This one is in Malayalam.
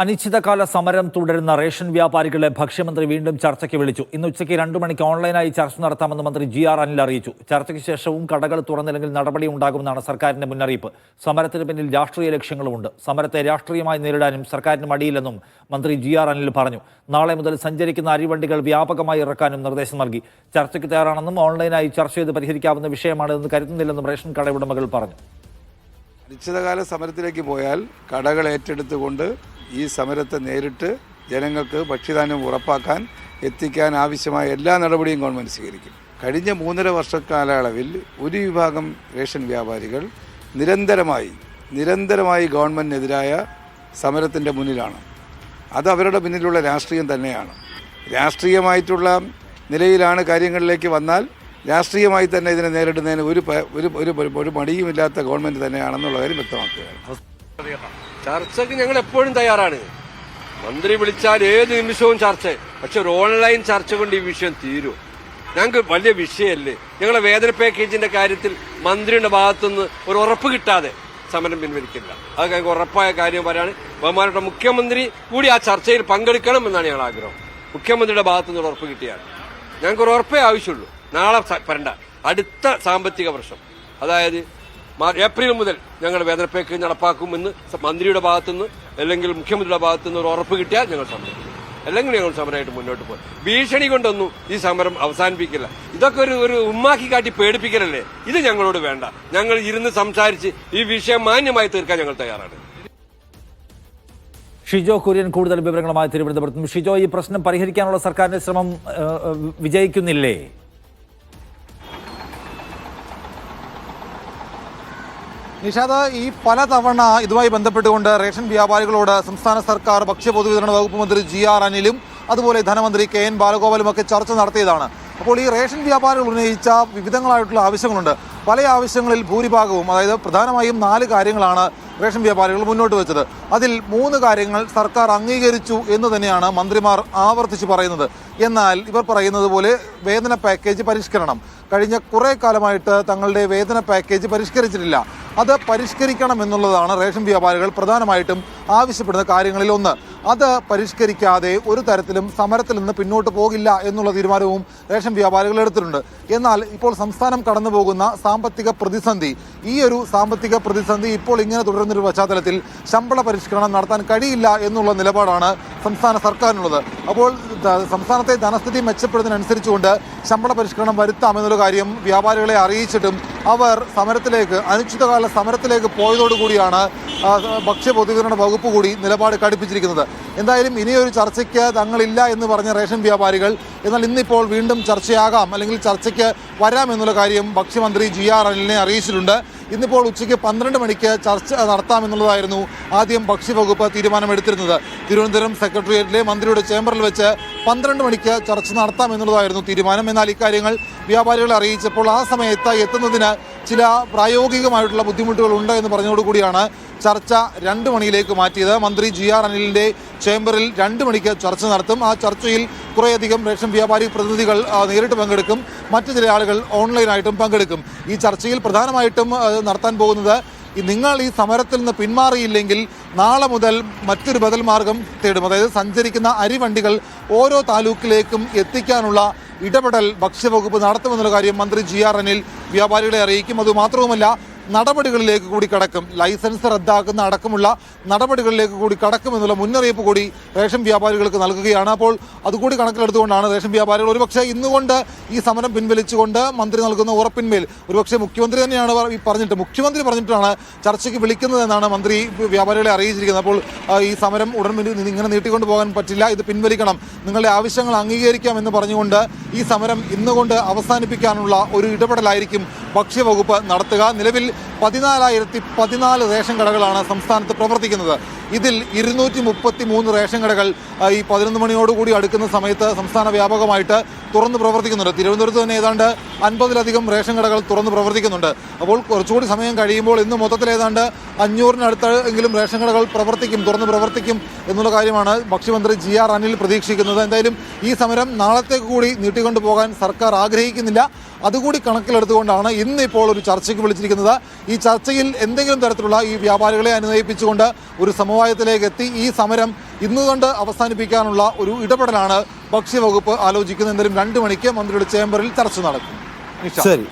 അനിശ്ചിതകാല സമരം തുടരുന്ന റേഷൻ വ്യാപാരികളെ ഭക്ഷ്യമന്ത്രി വീണ്ടും ചർച്ചയ്ക്ക് വിളിച്ചു. ഇന്ന് ഉച്ചയ്ക്ക് രണ്ടു മണിക്ക് ഓൺലൈനായി ചർച്ച നടത്താമെന്ന് മന്ത്രി ജി ആർ അനിൽ അറിയിച്ചു. ചർച്ചയ്ക്ക് ശേഷവും കടകൾ തുറന്നില്ലെങ്കിൽ നടപടി ഉണ്ടാകുമെന്നാണ് സർക്കാരിന്റെ മുന്നറിയിപ്പ്. സമരത്തിന് പിന്നിൽ രാഷ്ട്രീയ ലക്ഷ്യങ്ങളുമുണ്ട്. സമരത്തെ രാഷ്ട്രീയമായി നേരിടാനും സർക്കാരിന് മടിയില്ലെന്നും മന്ത്രി ജി ആർ അനിൽ പറഞ്ഞു. നാളെ മുതൽ സഞ്ചരിക്കുന്ന അരിവണ്ടികൾ വ്യാപകമായി ഇറക്കാനും നിർദ്ദേശം നൽകി. ചർച്ചയ്ക്ക് തയ്യാറാണെന്നും ഓൺലൈനായി ചർച്ച ചെയ്ത് പരിഹരിക്കാവുന്ന വിഷയമാണിതെന്ന് കരുതുന്നില്ലെന്നും റേഷൻ കട ഉടമകൾ പറഞ്ഞു. നിശ്ചിതകാല സമരത്തിലേക്ക് പോയാൽ കടകൾ ഏറ്റെടുത്തുകൊണ്ട് ഈ സമരത്തെ നേരിട്ട് ജനങ്ങൾക്ക് ഭക്ഷ്യധാന്യം ഉറപ്പാക്കാൻ എത്തിക്കാൻ ആവശ്യമായ എല്ലാ നടപടിയും ഗവൺമെന്റ് സ്വീകരിക്കും. കഴിഞ്ഞ മൂന്നര വർഷ കാലയളവിൽ ഒരു വിഭാഗം റേഷൻ വ്യാപാരികൾ നിരന്തരമായി നിരന്തരമായി ഗവൺമെന്റിനെതിരായ സമരത്തിന്റെ മുന്നിലാണ്. അത് അവരുടെ പിന്നിലുള്ള രാഷ്ട്രീയം തന്നെയാണ്. രാഷ്ട്രീയമായിട്ടുള്ള നിലയിലാണ് കാര്യങ്ങളിലേക്ക് വന്നാൽ രാഷ്ട്രീയമായി തന്നെ ഇതിനെ നേരിടുന്നതിന് ഒരു ഒരു ഒരു മടിയുമില്ലാത്ത ഗവൺമെന്റ് തന്നെയാണെന്നുള്ള കാര്യം വ്യക്തമാക്കുകയാണ്. ചർച്ചയ്ക്ക് ഞങ്ങൾ എപ്പോഴും തയ്യാറാണ്. മന്ത്രി വിളിച്ചാൽ ഏത് നിമിഷവും ചർച്ച. പക്ഷെ ഒരു ഓൺലൈൻ ചർച്ച കൊണ്ട് ഈ വിഷയം തീരും. ഞങ്ങൾക്ക് വലിയ വിഷയമല്ലേ? ഞങ്ങളെ വേതന പാക്കേജിന്റെ കാര്യത്തിൽ മന്ത്രിയുടെ ഭാഗത്തുനിന്ന് ഒരു ഉറപ്പ് കിട്ടാതെ സമരം പിൻവലിക്കില്ല. അത് ഞങ്ങൾക്ക് ഉറപ്പായ കാര്യം പറയാണ് ബഹുമാനപ്പെട്ട മുഖ്യമന്ത്രി കൂടി ആ ചർച്ചയിൽ പങ്കെടുക്കണം എന്നാണ് ഞങ്ങൾ ആഗ്രഹം. മുഖ്യമന്ത്രിയുടെ ഭാഗത്തുനിന്ന് ഉറപ്പ് കിട്ടിയാണ്. ഞങ്ങൾക്ക് ഒരു ഉറപ്പേ ആവശ്യമുള്ളൂ. നാളെ വരണ്ട. അടുത്ത സാമ്പത്തിക വർഷം. അതായത് ഏപ്രിൽ മുതൽ ഞങ്ങൾ വേതന പാക്കേജ് നടപ്പാക്കുമെന്ന് മന്ത്രിയുടെ ഭാഗത്തുനിന്ന് അല്ലെങ്കിൽ മുഖ്യമന്ത്രിയുടെ ഭാഗത്തുനിന്ന് ഒരു ഉറപ്പ് കിട്ടിയാൽ ഞങ്ങൾ സമരം അല്ലെങ്കിൽ ഞങ്ങൾ സമരമായിട്ട് മുന്നോട്ട് പോകും. ഭീഷണി കൊണ്ടൊന്നും ഈ സമരം അവസാനിപ്പിക്കില്ല. ഇതൊക്കെ ഒരു ഒരു ഉമ്മാക്കി കാട്ടി പേടിപ്പിക്കലല്ലേ? ഇത് ഞങ്ങളോട് വേണ്ട. ഞങ്ങൾ ഇരുന്ന് സംസാരിച്ച് ഈ വിഷയം മാന്യമായി തീർക്കാൻ ഞങ്ങൾ തയ്യാറാണ്. ഷിജോ കുര്യൻ കൂടുതൽ വിവരങ്ങളുമായി തിരുവനന്തപുരത്തും ഷിജോ ഈ പ്രശ്നം പരിഹരിക്കാനുള്ള സർക്കാരിന്റെ ശ്രമം വിജയിക്കുന്നില്ലേ? നിഷാദ് ഈ പലതവണ ഇതുമായി ബന്ധപ്പെട്ടുകൊണ്ട് റേഷൻ വ്യാപാരികളോട് സംസ്ഥാന സർക്കാർ ഭക്ഷ്യ പൊതുവിതരണ വകുപ്പ് മന്ത്രി ജി ആർ അനിലും അതുപോലെ ധനമന്ത്രി കെ എൻ ബാലഗോപാലും ഒക്കെ ചർച്ച നടത്തിയതാണ്. അപ്പോൾ ഈ റേഷൻ വ്യാപാരികൾ ഉന്നയിച്ച വിവിധങ്ങളായിട്ടുള്ള ആവശ്യങ്ങളുണ്ട്. പല ആവശ്യങ്ങളിൽ ഭൂരിഭാഗവും അതായത് പ്രധാനമായും നാല് കാര്യങ്ങളാണ് റേഷൻ വ്യാപാരികൾ മുന്നോട്ട് വെച്ചത്. അതിൽ മൂന്ന് കാര്യങ്ങൾ സർക്കാർ അംഗീകരിച്ചു എന്ന് തന്നെയാണ് മന്ത്രിമാർ ആവർത്തിച്ച് പറയുന്നത്. എന്നാൽ ഇവർ പറയുന്നത് പോലെ വേതന പാക്കേജ് പരിഷ്കരണം. കഴിഞ്ഞ കുറേ കാലമായിട്ട് തങ്ങളുടെ വേതന പാക്കേജ് പരിഷ്കരിച്ചിട്ടില്ല. അത് പരിഷ്കരിക്കണം എന്നുള്ളതാണ് റേഷൻ വ്യാപാരികൾ പ്രധാനമായിട്ടും ആവശ്യപ്പെടുന്ന കാര്യങ്ങളിൽ ഒന്ന്. അത് പരിഷ്കരിക്കാതെ ഒരു തരത്തിലും സമരത്തിൽ നിന്ന് പിന്നോട്ട് പോകില്ല എന്നുള്ള തീരുമാനവും റേഷൻ വ്യാപാരികൾ എടുത്തിട്ടുണ്ട്. എന്നാൽ ഇപ്പോൾ സംസ്ഥാനം കടന്നുപോകുന്ന സാമ്പത്തിക പ്രതിസന്ധി ഈ ഒരു സാമ്പത്തിക പ്രതിസന്ധി ഇപ്പോൾ ഇങ്ങനെ തുടരുന്നൊരു പശ്ചാത്തലത്തിൽ ശമ്പള പരിഷ്കരണം നടത്താൻ കഴിയില്ല എന്നുള്ള നിലപാടാണ് സംസ്ഥാന സർക്കാരിനുള്ളത്. അപ്പോൾ സംസ്ഥാനത്തെ ധനസ്ഥിതി മെച്ചപ്പെടുന്നതിനനുസരിച്ചുകൊണ്ട് ശമ്പള പരിഷ്കരണം വരുത്താമെന്നുള്ള കാര്യം വ്യാപാരികളെ അറിയിച്ചിട്ടും അവർ സമരത്തിലേക്ക് അനിശ്ചിതകാല സമരത്തിലേക്ക് പോയതോടുകൂടിയാണ് കൂടിയാണ് ഭക്ഷ്യ പൊതുവിതരണ വകുപ്പ് കൂടി നിലപാട് കടുപ്പിച്ചിരിക്കുന്നത്. എന്തായാലും ഇനിയൊരു ചർച്ചയ്ക്ക് തങ്ങളില്ല എന്ന് പറഞ്ഞ റേഷൻ വ്യാപാരികൾ എന്നാൽ ഇന്നിപ്പോൾ വീണ്ടും ചർച്ചയാകാം അല്ലെങ്കിൽ ചർച്ചയ്ക്ക് വരാം എന്നുള്ള കാര്യം ഭക്ഷ്യമന്ത്രി ജി ആർ അനിലിനെ അറിയിച്ചിട്ടുണ്ട്. ഇന്നിപ്പോൾ ഉച്ചയ്ക്ക് പന്ത്രണ്ട് മണിക്ക് ചർച്ച നടത്താമെന്നുള്ളതായിരുന്നു ആദ്യം ഭക്ഷ്യവകുപ്പ് തീരുമാനമെടുത്തിരുന്നത്. തിരുവനന്തപുരം സെക്രട്ടേറിയറ്റിലെ മന്ത്രിയുടെ ചേംബറിൽ വെച്ച് പന്ത്രണ്ട് മണിക്ക് ചർച്ച നടത്താമെന്നുള്ളതായിരുന്നു തീരുമാനം. എന്നാൽ ഇക്കാര്യങ്ങൾ വ്യാപാരികളെ അറിയിച്ചപ്പോൾ ആ സമയത്ത് എത്തുന്നതിന് ചില പ്രായോഗികമായിട്ടുള്ള ബുദ്ധിമുട്ടുകൾ ഉണ്ട് എന്ന് പറഞ്ഞതോടുകൂടിയാണ് ചർച്ച രണ്ട് മണിയിലേക്ക് മാറ്റിയത്. മന്ത്രി ജി ആർ അനിലിന്റെ ചേംബറിൽ രണ്ട് മണിക്ക് ചർച്ച നടത്തും. ആ ചർച്ചയിൽ കുറേയധികം റേഷൻ വ്യാപാരി പ്രതിനിധികൾ നേരിട്ട് പങ്കെടുക്കും. മറ്റു ചില ആളുകൾ ഓൺലൈനായിട്ടും പങ്കെടുക്കും. ഈ ചർച്ചയിൽ പ്രധാനമായിട്ടും നടത്താൻ പോകുന്നത് നിങ്ങൾ ഈ സമരത്തിൽ നിന്ന് പിന്മാറിയില്ലെങ്കിൽ നാളെ മുതൽ മറ്റൊരു ബദൽ മാർഗം തേടും. അതായത് സഞ്ചരിക്കുന്ന അരിവണ്ടികൾ ഓരോ താലൂക്കിലേക്കും എത്തിക്കാനുള്ള ഇടപെടൽ ഭക്ഷ്യവകുപ്പ് നടത്തുമെന്നുള്ള കാര്യം മന്ത്രി ജി ആർ അനിൽ വ്യാപാരികളെ അറിയിക്കും. അതുമാത്രവുമല്ല നടപടികളിലേക്ക് കൂടി കടക്കും. ലൈസൻസ് റദ്ദാക്കുന്ന അടക്കമുള്ള നടപടികളിലേക്ക് കൂടി കടക്കുമെന്നുള്ള മുന്നറിയിപ്പ് കൂടി റേഷൻ വ്യാപാരികൾക്ക് നൽകുകയാണ്. അപ്പോൾ അതുകൂടി കണക്കിലെടുത്തുകൊണ്ടാണ് റേഷൻ വ്യാപാരികൾ ഒരുപക്ഷെ ഇന്നുകൊണ്ട് ഈ സമരം പിൻവലിച്ചുകൊണ്ട് മന്ത്രി നൽകുന്ന ഉറപ്പിന്മേൽ. ഒരുപക്ഷെ മുഖ്യമന്ത്രി തന്നെയാണ് പറഞ്ഞിട്ട് മുഖ്യമന്ത്രി പറഞ്ഞിട്ടാണ് ചർച്ചയ്ക്ക് വിളിക്കുന്നതെന്നാണ് മന്ത്രി വ്യാപാരികളെ അറിയിച്ചിരിക്കുന്നത്. അപ്പോൾ ഈ സമരം ഉടൻ ഇങ്ങനെ നീട്ടിക്കൊണ്ട് പോകാൻ പറ്റില്ല. ഇത് പിൻവലിക്കണം. നിങ്ങളുടെ ആവശ്യങ്ങൾ അംഗീകരിക്കാം എന്ന് പറഞ്ഞുകൊണ്ട് ഈ സമരം ഇന്നുകൊണ്ട് അവസാനിപ്പിക്കാനുള്ള ഒരു ഇടപെടലായിരിക്കും ഭക്ഷ്യവകുപ്പ് നടത്തുക. നിലവിൽ പതിനാലായിരത്തി പതിനാല് റേഷൻ കടകളാണ് സംസ്ഥാനത്ത് പ്രവർത്തിക്കുന്നത്. ഇതിൽ ഇരുന്നൂറ്റി മുപ്പത്തി മൂന്ന് റേഷൻ കടകൾ ഈ പതിനൊന്ന് മണിയോടുകൂടി അടുക്കുന്ന സമയത്ത് സംസ്ഥാന വ്യാപകമായിട്ട് തുറന്നു പ്രവർത്തിക്കുന്നുണ്ട്. തിരുവനന്തപുരത്ത് തന്നെ ഏതാണ്ട് അൻപതിലധികം റേഷൻ കടകൾ തുറന്ന് പ്രവർത്തിക്കുന്നുണ്ട്. അപ്പോൾ കുറച്ചുകൂടി സമയം കഴിയുമ്പോൾ ഇന്ന് മൊത്തത്തിൽ ഏതാണ്ട് അഞ്ഞൂറിനടുത്ത് എങ്കിലും റേഷൻ കടകൾ പ്രവർത്തിക്കും തുറന്ന് പ്രവർത്തിക്കും എന്നുള്ള കാര്യമാണ് ഭക്ഷ്യമന്ത്രി ജി ആർ അനിൽ പ്രതീക്ഷിക്കുന്നത്. എന്തായാലും ഈ സമരം നാളത്തേക്ക് കൂടി നീട്ടിക്കൊണ്ടു പോകാൻ സർക്കാർ ആഗ്രഹിക്കുന്നില്ല. അതുകൂടി കണക്കിലെടുത്തുകൊണ്ടാണ് ഇന്ന് ഇപ്പോൾ ഒരു ചർച്ചയ്ക്ക് വിളിച്ചിരിക്കുന്നത്. ഈ ചർച്ചയിൽ എന്തെങ്കിലും തരത്തിലുള്ള ഈ വ്യാപാരികളെ അനുനയിപ്പിച്ചുകൊണ്ട് ഒരു സമവായത്തിലേക്ക് എത്തി ഈ സമരം ഇന്നുകൊണ്ട് അവസാനിപ്പിക്കാനുള്ള ഒരു ഇടപെടലാണ് ഭക്ഷ്യവകുപ്പ് ആലോചിക്കുന്നത്. എന്തെങ്കിലും രണ്ടു മണിക്ക് മന്ത്രിയുടെ ചേംബറിൽ ചർച്ച നടക്കും. ശരി.